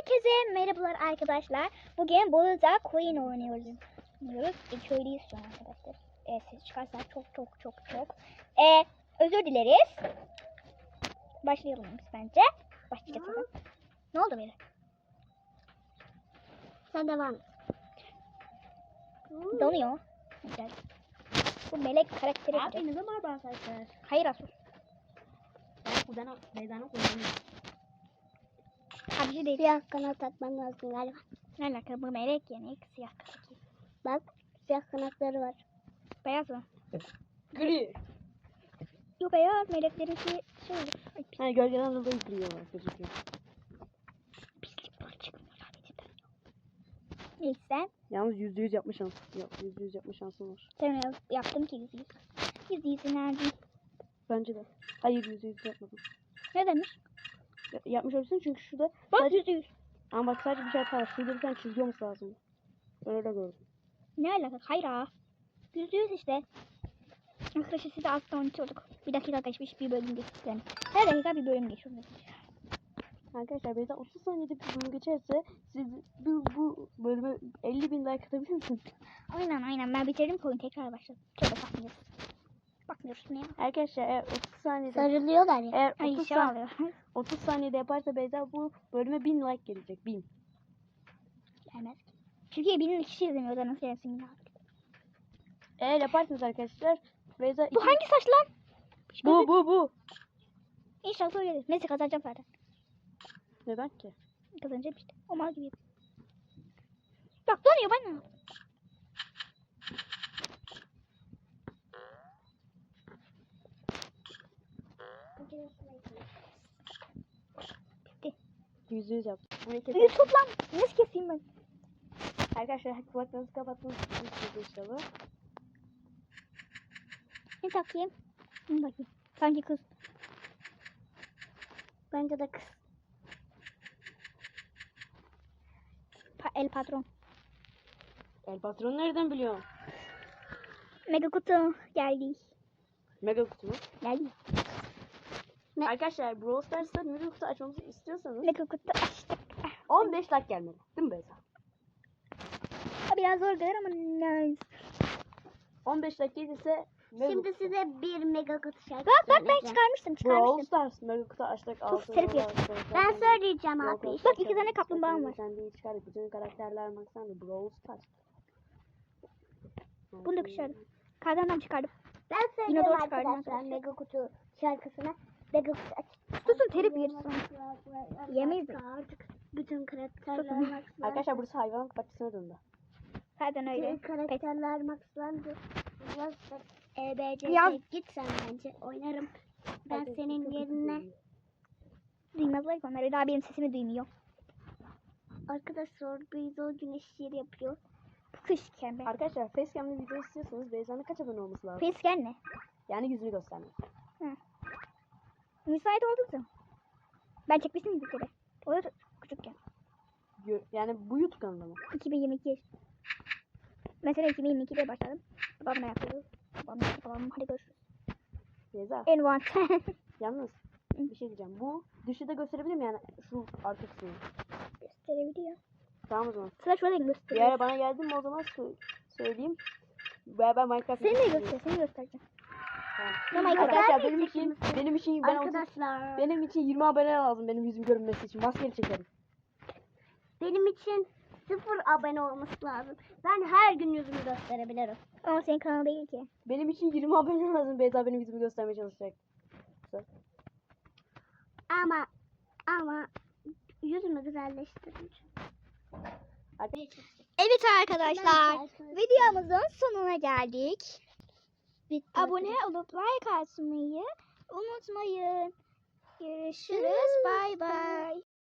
Herkese merhabalar arkadaşlar. Bugün Bolu'da Queen oynuyoruz. Oynuyoruz. E, köylüyüz şu an arkadaşlar. E, ses çıkarsa çok çok çok çok. E, özür dileriz. Başlayalım biz bence. Başlayacağız hemen. Ne oldu böyle? Sen devam et. Donuyor. Güzel. Bu melek karakteri gibi. Hepinize merhaba arkadaşlar. Hayır Asus. Ben Kudan'a Beyza'nın kullanıyorum. Abici değil. Siyah kanat takmam lazım galiba. Ne alaka bu melek yani siyah karakteri. Bak siyah kanatları var. Beyaz mı? Gri. Yok beyaz meleklerin şey, şey olur. Ay, pis- Ha gölgeden dolayı giriyorlar gözüküyor. pislik var çıkmıyor sadece. Neyse. Yalnız yüzde yüz yapma şansı. Yok yüzde yüz yapma şansın var. Sen yap- yaptım ki yüz yüz. Yüz yüzü nerede? Bence de. Hayır yüzde yüz yapmadım. Ne demiş? Ya- yapmış olabilirsin çünkü şurada Bak sadece, yüz. ama bak sadece bir şey hata var. Şurada bir tane çizgi olması lazım. Ben öyle gördüm. Ne alaka? Hayır ha. Yüz yüz işte. Arkadaşlar size sonra unutuyorduk. Bir dakika geçmiş bir bölüm geçti. Her dakika bir bölüm geçiyor. Arkadaşlar Beyza 30 saniyede bir bölüm geçerse siz bu, bu bölüme 50 bin like atabilir misiniz? Aynen aynen ben bitirdim koyun tekrar başladım. Şöyle bakmıyoruz. Bakmıyoruz ne ya? Arkadaşlar eğer 30 saniyede Sarılıyorlar ya. eğer Ay 30, şey san- alıyor. 30 saniyede yaparsa Beyza bu bölüme 1000 like gelecek. 1000. Gelmez ki. Çünkü binin kişi izlemiyor da nasıl gelsin yine. Eğer yaparsanız arkadaşlar Beyza Bu iki- hangi saç lan? Bu bu bu. İnşallah gelir. Neyse kazanacağım zaten. Neden ki? Kazanacağım işte. O mal gibi. Bak donuyor bana. Yüzde yüz yap. Burayı Suyu keselim. tut lan. Nasıl keseyim ben? Arkadaşlar kulaklarınızı kapatmanız istiyoruz inşallah. Ne takayım? Ne bakayım? Sanki kız. Bence de kız. Pa- el patron. El patronu nereden biliyor? Mega kutu geldi. Mega kutu mu? Geldi. Ne? Arkadaşlar Brawl Stars'ta mega kutu açmamızı istiyorsanız Mega kutu açtık. 15 like gelmeli. Değil mi Beyza? Ha, Biraz zor gelir ama nice. 15 like gelirse Şimdi size bir mega kutu şarkı Bak bak ben söyleyeceğim. çıkarmıştım Brawl çıkarmıştım. Stars mega kutu açtık. yok. sonra Ben söyleyeceğim abi. Bak, iki tane kaplumbağam var. Sen de çıkardık. Bütün karakterler maksanda Brawl Stars. Bunu da çıkardım. Kardandan çıkardım. Ben çıkardın arkadaşlar mega kutu şarkısına. Kutu aç. Susun telif yeriz sonra. Yemeyiz de. Artık bütün karakterler maxlandı. Arkadaşlar burası hayvan bahçesine döndü. Zaten öyle. Bütün karakterler maxlandı. Yaz. git sen bence oynarım. Ben Herkes senin yerine. Duymazlar ki onları. Daha benim sesimi duymuyor. arkadaşlar o güneş şiir yapıyor. Bu kış kembe. Arkadaşlar facecam'lı video istiyorsanız Beyza'nın kaç abone olması lazım? Face gel ne? Yani yüzünü göstermek. Müsait olduysa. Ben çekmiştim bir kere. O da küçükken. Yani bu YouTube kanalı mı? 2022. Mesela 2022'de başladım. Babamla yapıyoruz. Babam, babam hadi görüşürüz. Beyza. En var. Yalnız bir şey diyeceğim. Bu dışı da gösterebilir mi yani şu arka kısmını? Gösterebiliyor. Tamam o zaman. Sıra şöyle Bir gösteriyor. ara bana geldin mi o zaman sö- söyleyeyim. Beraber Minecraft Seni de göster, seni göstereceğim. Tamam. Arkadaşlar benim için benim için ben Arkadaşlar benim için 20 abone lazım benim yüzüm görünmesi için. Maskeli çekerim. benim için sıfır abone olması lazım. Ben her gün yüzümü gösterebilirim. Ama senin kanal değil ki. Benim için 20 abone lazım. Beyza benim yüzümü göstermeye çalışacak. Ama ama yüzümü güzelleştirince. Evet arkadaşlar. Videomuzun sonuna geldik. Bitti. Abone olup like atmayı unutmayın. Görüşürüz. Bay bay.